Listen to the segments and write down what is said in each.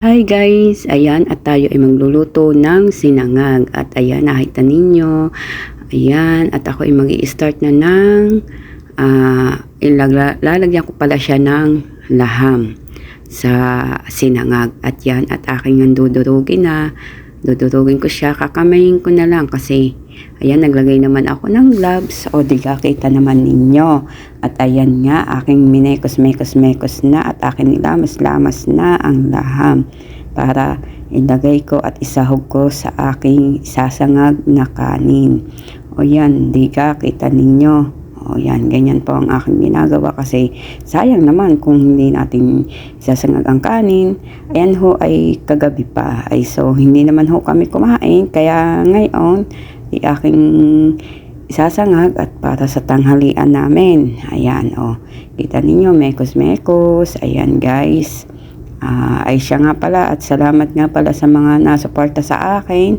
Hi guys! Ayan, at tayo ay magluluto ng sinangag. At ayan, nakita ninyo. Ayan, at ako ay mag start na ng ilagla- lalagyan ko pala siya ng laham sa sinangag. At yan, at aking ang dudurugin na. Dudurugin ko siya, kakamayin ko na lang kasi ayan, naglagay naman ako ng gloves. O diga, kita naman ninyo. At ayan nga, aking minekos-mekos-mekos na at aking nilamas-lamas na ang laham para ilagay ko at isahog ko sa aking sasangag na kanin. O yan, di kita ninyo. O yan, ganyan po ang aking ginagawa kasi sayang naman kung hindi natin sasangag ang kanin. Ayan ho ay kagabi pa. Ay so, hindi naman ho kami kumain. Kaya ngayon, di aking isasangag at para sa tanghalian namin. Ayan, o. Kita ninyo, mekos-mekos. Ayan, guys. Ah, ay siya nga pala at salamat nga pala sa mga nasuporta sa akin.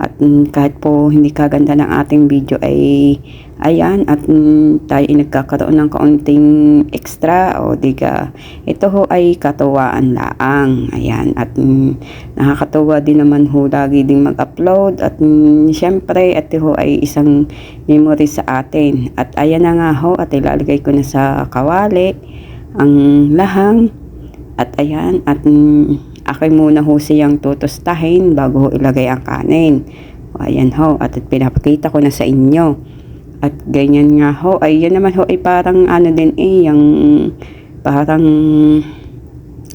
At mm, kahit po hindi kaganda ng ating video ay ayan at mm, tayo ay nagkakaroon ng kaunting extra o diga ito ho ay katuwaan laang ayan at mm, nakakatuwa din naman ho lagi ding mag-upload at syempre ito ho ay isang memory sa atin. At ayan na nga ho at ilalagay ko na sa kawali ang lahang at ayan, at ako'y muna ho siyang tutustahin bago ho ilagay ang kanin. O, ayan ho, at pinapakita ko na sa inyo. At ganyan nga ho, ay yan naman ho ay parang ano din eh, yung parang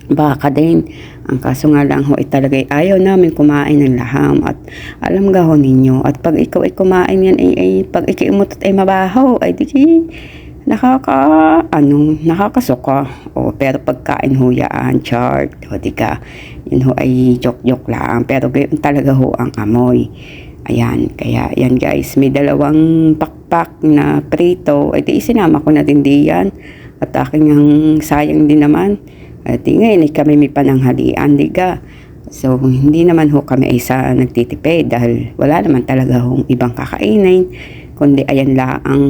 baka din. Ang kaso nga lang ho ay talaga ayaw namin kumain ng laham at alam ga ho ninyo at pag ikaw ay kumain yan ay, ay pag ikimutot ay mabaho ay di nakaka ano nakakasuka. O pero pagkain ho yan chart o di ka? Yun ho ay joke joke lang. Pero talaga ho ang amoy. Ayan kaya yan guys may dalawang pakpak na prito. Ay di isinama ko na din diyan at aking ang sayang din naman. At di ngayon ay kami may pananghalian di ka? So, hindi naman ho kami ay sa nagtitipid dahil wala naman talaga hong ibang kakainin kundi ayan lang ang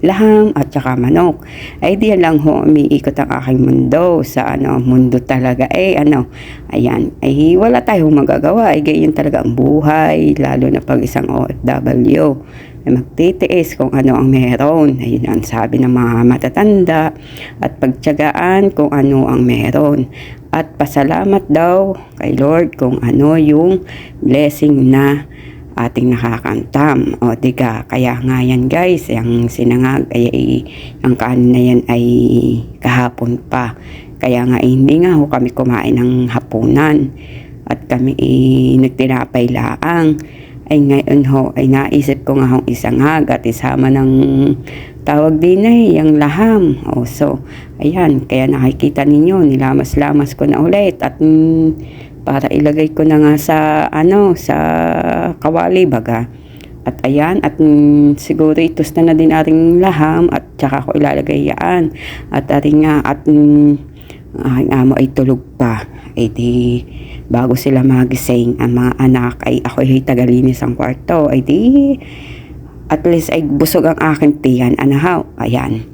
laham at saka manok. Ay di lang ho umiikot ang aking mundo sa ano mundo talaga eh ano ayan ay wala tayong magagawa ay ganyan talaga ang buhay lalo na pag isang OFW ay magtitiis kung ano ang meron. Ayun ang sabi ng mga matatanda at pagtyagaan kung ano ang meron. At pasalamat daw kay Lord kung ano yung blessing na ating nakakantam. O diga, kaya nga yan guys, yung sinangag ay, ay ang kanin na yan ay kahapon pa. Kaya nga eh, hindi nga ho kami kumain ng hapunan. At kami eh, nagtinapay laang ay ngayon ho ay naisip ko nga hong isang hag at isama ng tawag din eh, yung laham. O, so, ayan, kaya nakikita ninyo, nilamas-lamas ko na ulit at mm, para ilagay ko na nga sa, ano, sa kawali baga. At ayan, at mm, siguro itos na na din ating laham at tsaka ko ilalagay yan. At ating nga, at mm, aking amo ay tulog pa. Eh di, bago sila magising, ang mga anak ay ako ay tagalinis ang kwarto. Ay di, at least ay busog ang aking tiyan. Anahaw, ayan.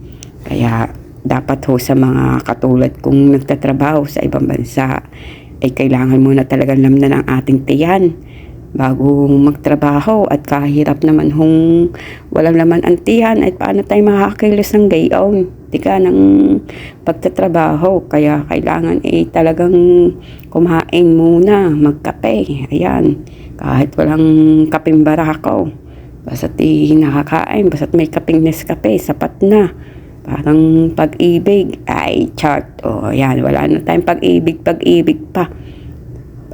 Kaya, dapat ho sa mga katulad kong nagtatrabaho sa ibang bansa, ay kailangan muna talagang lamnan ang ating tiyan bago magtrabaho at kahirap naman hong walang laman ang tiyan at paano tayo makakakilos ng gayon? Tika ng pagtatrabaho kaya kailangan eh talagang kumain muna magkape ayan. Kahit walang kaping barako basta't eh, nakakain basta't may kaping Nescafe sapat na. Parang pag-ibig ay chart o ayan wala na tayong pag-ibig pag-ibig pa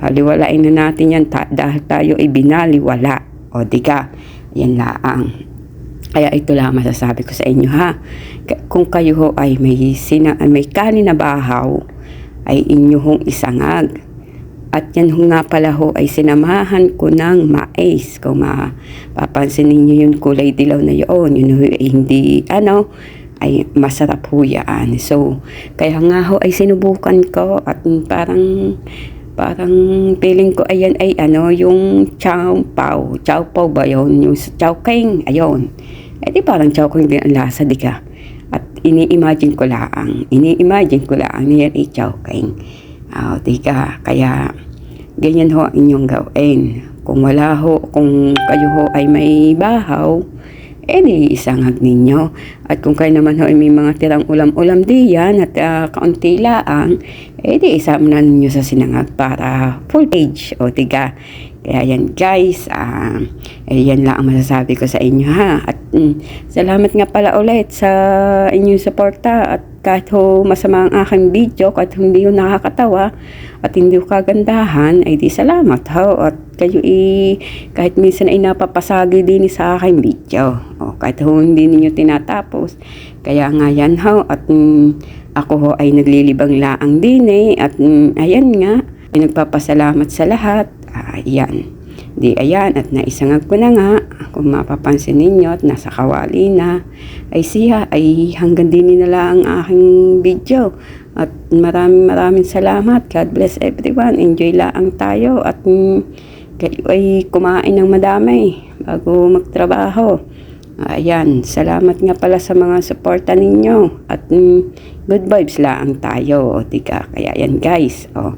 Baliwalain na natin yan ta- dahil tayo ay binaliwala. O diga, yan laang. Kaya ito lang masasabi ko sa inyo ha. Kung kayo ho ay may, sina- may kanin na bahaw, ay inyo hong isangag. At yan ho nga pala ho ay sinamahan ko ng mais. Kung mapapansin ninyo yung kulay dilaw na yun, yun ho ay hindi, ano, ay masarap ho yan. So, kaya nga ho ay sinubukan ko at parang parang feeling ko ayan ay ano yung chow pao. Chow pao ba yun? Yung chow king ayun. Di parang chow king din ang lasa di ka? At ini-imagine ko lang ini-imagine ko lang niyan ay chow king Ah, tika, kaya ganyan ho ang inyong gawin. Kung wala ho, kung kayo ho ay may bahaw, eh di isangag ninyo. At kung kayo naman ho ay may mga tirang ulam-ulam diyan at ah, kaunti laang, eh di isama na ninyo sa sinangag para full page. O tiga, kaya yan guys, ah, eh, yan lang ang masasabi ko sa inyo ha. At mm, salamat nga pala ulit sa inyong suporta at kahit ho masama ang aking video, kahit hindi ho nakakatawa at hindi ho kagandahan, ay di salamat ho. At kayo i, kahit minsan ay napapasagi din sa aking video. Kahit ho hindi ninyo tinatapos. Kaya nga yan ho, at mm, ako ho ay naglilibang laang din eh. At mm, ayan nga, ay nagpapasalamat sa lahat. Ayan. Di ayan, at naisangag ko na nga, kung mapapansin ninyo at nasa kawali na, ay siya, ay hanggang din nila ang aking video. At maraming maraming salamat. God bless everyone. Enjoy laang tayo at mm, kayo ay kumain ng madami bago magtrabaho. Ayan, salamat nga pala sa mga suporta ninyo at mm, good vibes lang tayo. O, tika, kaya yan guys. O,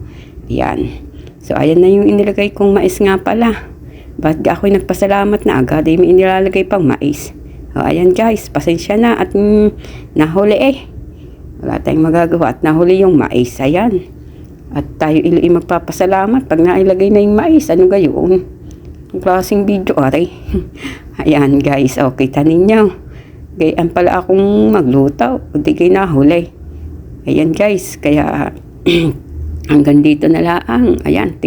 yan. So, ayan na yung inilagay kong mais nga pala. Ba't ako'y nagpasalamat na agad ay may inilalagay pang mais. O, ayan guys, pasensya na at mm, nahuli eh. Wala tayong magagawa at nahuli yung mais. Ayan. At tayo ili magpapasalamat pag nailagay na yung mais. Ano gayon? Klaseng video, aray. ayan guys, o kita ninyo. Gayaan pala akong magluto. O di kayo nahuli. Ayan guys, kaya hanggang dito na lang. Ayan,